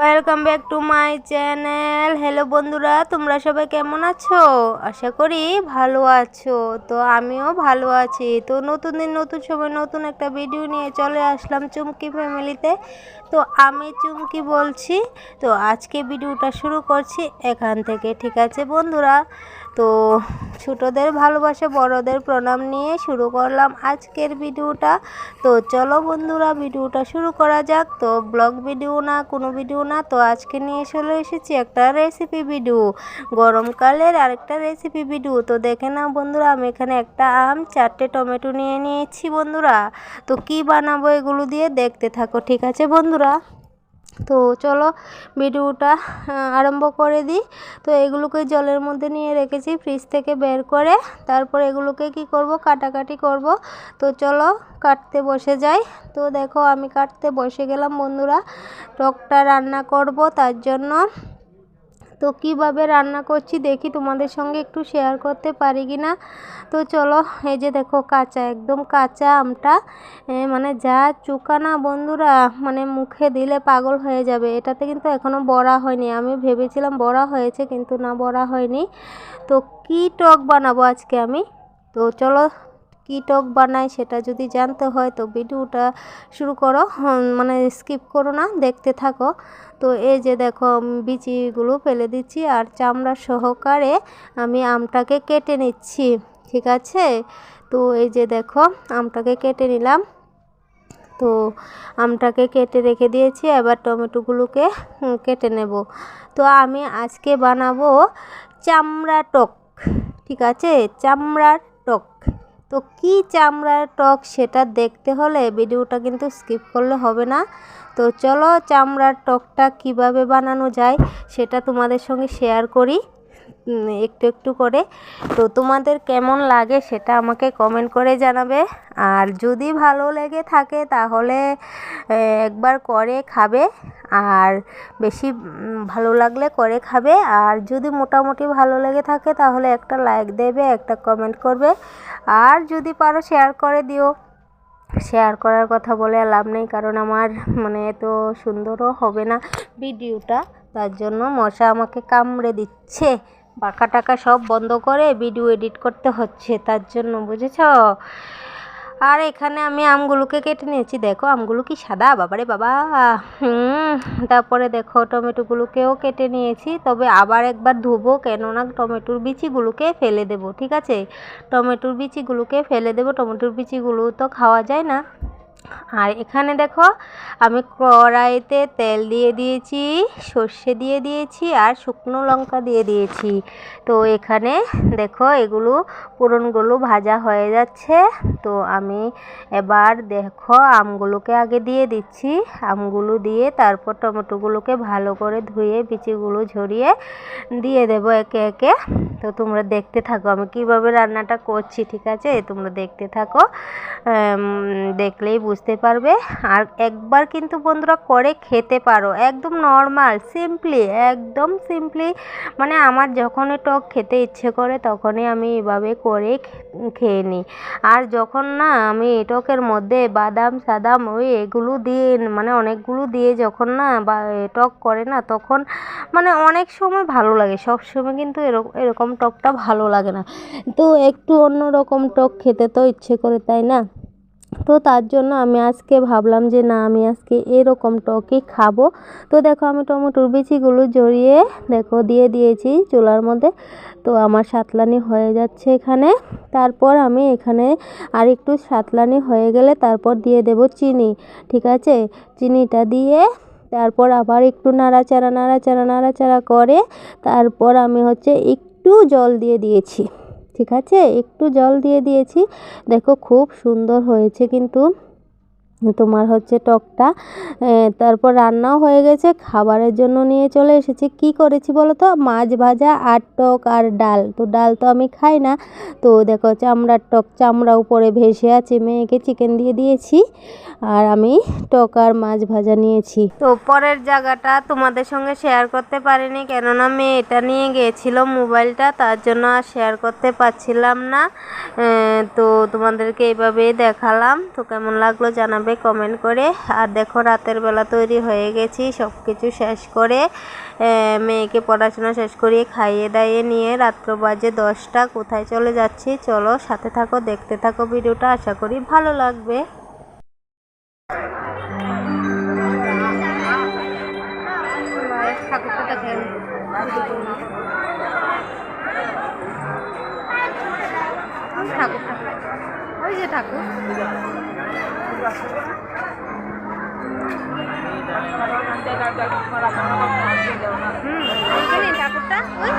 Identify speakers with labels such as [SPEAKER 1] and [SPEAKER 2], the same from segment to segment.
[SPEAKER 1] Welcome back to my channel hello বন্ধুরা, তোমরা সবাই কেমন আছো? আশা করি ভালো আছো। তো আমিও ভালো আছি। তো নতুন দিন, নতুন সময়, নতুন একটা ভিডিও নিয়ে চলে আসলাম চুমকি ফ্যামিলিতে তো। আমি চুমকি বলছি। তো আজকে ভিডিওটা শুরু করছি এখান থেকে, ঠিক আছে বন্ধুরা? তো ছোটোদের ভালোবাসা, বড়দের প্রণাম নিয়ে শুরু করলাম আজকের ভিডিওটা। তো চলো বন্ধুরা, ভিডিওটা শুরু করা যাক। তো ব্লগ ভিডিও না, কোনো ভিডিও না। তো আজকে নিয়ে চলে এসেছি একটা রেসিপি ভিডিও গরমকালের আরেকটা রেসিপি ভিডিও তো দেখে নাও বন্ধুরা, আমি এখানে একটা আম, চারটে টমেটো নিয়ে নিয়েছি বন্ধুরা। তো কি বানাবো এগুলো দিয়ে দেখতে থাকো, ঠিক আছে বন্ধুরা? তো চলো ভিডিওটা আরম্ভ করে দিই। তো এগুলোকে জলের মধ্যে নিয়ে রেখেছি, ফ্রিজ থেকে বের করে। তারপর এগুলোকে কি করব? কাটাকাটি করব। তো চলো কাটতে বসে যাই। তো দেখো আমি কাটতে বসে গেলাম বন্ধুরা। টকটা রান্না করব তার জন্য। তো কীভাবে রান্না করছি দেখি তোমাদের সঙ্গে একটু শেয়ার করতে পারি কি না? তো চলো, এই যে দেখো কাঁচা, একদম কাঁচা আমটা মানে যা চুকানা বন্ধুরা মানে মুখে দিলে পাগল হয়ে যাবে। এটাতে কিন্তু এখনও বড়া হয়নি। আমি ভেবেছিলাম বড়া হয়েছে, কিন্তু না, বড়া হয়নি। তো কী টক বানাবো আজকে আমি? তো চলো কী টক বানায় সেটা যদি জানতে হয় তো ভিডিওটা শুরু করো। মানে স্কিপ করো না, দেখতে থাকো। তো এই যে দেখো বিচিগুলো ফেলে দিচ্ছি আর চামড়া সহকারে আমি আমটাকে কেটে নিচ্ছি, ঠিক আছে? তো এই যে দেখো, আমটাকে কেটে নিলাম। তো আমটাকে কেটে রেখে দিয়েছি, এবার টমেটোগুলোকে কেটে নেব। তো আমি আজকে বানাবো চামড়া টক, ঠিক আছে? চামড়ার টক। তো কি চামড়ার টক সেটা দেখতে হলে ভিডিওটা কিন্তু স্কিপ করলে হবে না। তো চলো চামড়ার টকটা কীভাবে বানানো যায় সেটা তোমাদের সঙ্গে শেয়ার করি। একটু একটু করে। তো তোমাদের কেমন লাগে সেটা আমাকে কমেন্ট করে জানাবে। আর যদি ভালো লেগে থাকে তাহলে একবার করে খাবে। আর বেশি ভালো লাগলে করে খাবে। আর যদি মোটামুটি ভালো লেগে থাকে তাহলে একটা লাইক দেবে, একটা কমেন্ট করবে। আর যদি পারো শেয়ার করে দিও। শেয়ার করার কথা বলে লাভ নেই, কারণ আমার মানে এত সুন্দরও হবে না ভিডিওটা। তার জন্য মশা আমাকে কামড়ে দিচ্ছে। পাখা টাকা সব বন্ধ করে ভিডিও এডিট করতে হচ্ছে, তার জন্য বুঝেছ? আর এখানে আমি আমগুলোকে কেটে নিয়েছি, দেখো আমগুলো কি সাদা, বাবারে বাবা। তারপরে দেখো টমেটোগুলোকেও কেটে নিয়েছি, তবে আবার একবার ধুবো, কেননা টমেটোর বিচিগুলোকে ফেলে দেব, ঠিক আছে? টমেটোর বিচিগুলোকে ফেলে দেবো, টমেটোর বিচিগুলো তো খাওয়া যায় না। আর এখানে দেখো, আমি কড়াইতে তেল দিয়ে দিয়েছি, সর্ষে দিয়ে দিয়েছি আর শুকনো লঙ্কা দিয়ে দিয়েছি। তো এখানে দেখো, এগুলো পুরনগুলো ভাজা হয়ে যাচ্ছে। তো আমি এবার দেখো, আমগুলোকে আগে দিয়ে দিচ্ছি। আমগুলো দিয়ে তারপর টমেটোগুলোকে ভালো করে ধুয়ে, বিচিগুলো ঝরিয়ে দিয়ে দেবো একে একে। তো তোমরা দেখতে থাকো। আমি কীভাবে রান্নাটা করছি, ঠিক আছে? তোমরা দেখতে থাকো। দেখলেই বুঝতে পারবে। আর একবার কিন্তু বন্ধুরা করে খেতে পারো। একদম নর্মাল সিম্পলি একদম সিম্পলি মানে আমার যখনই টক খেতে ইচ্ছে করে, তখনই আমি এভাবে করে খেয়ে নিই। আর যখন না আমি টকের মধ্যে বাদাম, সাদাম ওই এগুলো দিয়ে মানে অনেকগুলো দিয়ে যখন না বা টক করে না, তখন মানে অনেক সময় ভালো লাগে। সব সময় কিন্তু এরকম এরকম টকটা ভালো লাগে না। তো একটু অন্য রকম টক খেতে তো ইচ্ছে করে, তাই না? তো তার জন্য আমি আজকে ভাবলাম যে, না, আমি আজকে এরকম টকই খাব। তো দেখো, আমি টমেটোর বিচিগুলো জড়িয়ে, দেখো, দিয়ে দিয়েছি চুলার মধ্যে। তো আমার সাতলানি হয়ে যাচ্ছে এখানে। তারপর আমি এখানে আর একটু সাতলানি হয়ে গেলে তারপর দিয়ে দেব চিনি, ঠিক আছে? চিনিটা দিয়ে তারপর আবার একটু নাড়াচাড়া নাড়াচাড়া নাড়াচাড়া করে তারপর আমি হচ্ছে একটু জল দিয়ে দিয়েছি ঠিক আছে? একটু জল দিয়ে দিয়েছি। দেখো খুব সুন্দর হয়েছে কিন্তু। তোমার হচ্ছে টকটা। তারপর রান্নাও হয়ে গেছে, খাবারের জন্য নিয়ে চলে এসেছি। কি করেছি বলো তো? মাছ ভাজা আর টক আর ডাল। তো ডাল তো আমি খাই না। তো দেখো চামড়ার টক, চামড়া উপরে ভেসে আছে, মেয়েকে চিকেন দিয়ে দিয়েছি। আর আমি টক আর মাছ ভাজা নিয়েছি। তো পরের জায়গাটা তোমাদের সঙ্গে শেয়ার করতে পারিনি, কেননা মেয়ে এটা নিয়ে গিয়েছিল মোবাইলটা, তার জন্য আর শেয়ার করতে পারছিলাম না। তো তোমাদেরকে এইভাবেই দেখালাম। তো কেমন লাগল জানাবে
[SPEAKER 2] জানাবে কমেন্ট করে। আর দেখো, রাতের বেলা তৈরি হয়ে গেছি সব কিছু শেষ করে মেয়েকে পড়াশোনা শেষ করিয়ে খাইয়ে দাইয়ে নিয়ে রাত্র বাজে দশটা, কোথায় চলে যাচ্ছি? চলো, সাথে থাকো, দেখতে থাকো ভিডিওটা, আশা করি ভালো লাগবে। ওই যে ঠাকুর। হুম ঠাকুরটা ওই।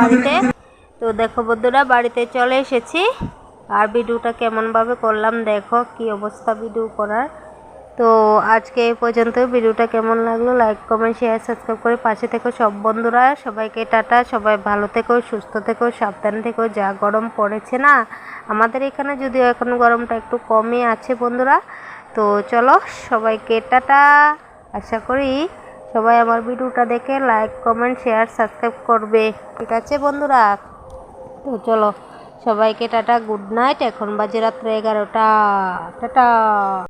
[SPEAKER 1] বাড়িতে। তো দেখো বন্ধুরা বাড়িতে চলে এসেছি। আর ভিডিওটা কেমনভাবে করলাম দেখো কি অবস্থা ভিডিও করার। তো আজকে এই পর্যন্ত ভিডিওটা কেমন লাগল লাইক কমেন্ট শেয়ার সাবস্ক্রাইব করে পাশে থেকো সব বন্ধুরা। সবাইকে টাটা সবাই ভালো থেকো সুস্থ থেকো সাবধান থেকো যা গরম পড়েছে না। আমাদের এখানে যদিও এখন গরমটা একটু কমই আছে বন্ধুরা। তো চলো সবাইকে টাটা। আশা করি সবাই আমার ভিডিওটা দেখে লাইক কমেন্ট শেয়ার সাবস্ক্রাইব করবে। ঠিক আছে বন্ধুরা? তো চলো, সবাইকে টাটা গুড নাইট এখন বাজে রাত্রে এগারোটা। টাটা।